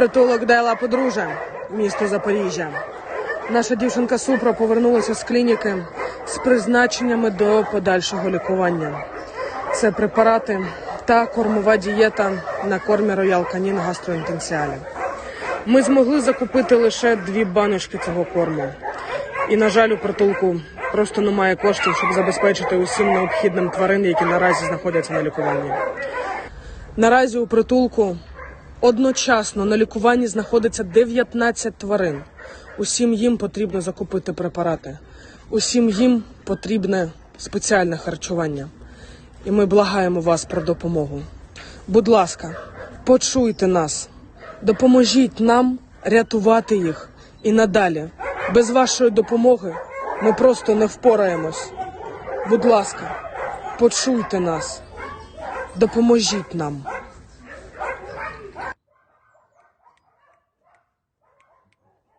Притулок Дайла Подружжя, місто Запоріжжя. Наша дівчинка Супра повернулася з клініки з призначеннями до подальшого лікування. Це препарати та кормова дієта на кормі Роял Канін гастроінтенсіалі. Ми змогли закупити лише дві баночки цього корму. І, на жаль, у притулку просто немає коштів, щоб забезпечити усім необхідним тварин, які наразі знаходяться на лікуванні. Наразі у притулку одночасно на лікуванні знаходиться 19 тварин. Усім їм потрібно закупити препарати. Усім їм потрібне спеціальне харчування. І ми благаємо вас про допомогу. Будь ласка, почуйте нас, допоможіть нам рятувати їх і надалі. Без вашої допомоги ми просто не впораємось. Будь ласка, почуйте нас, допоможіть нам.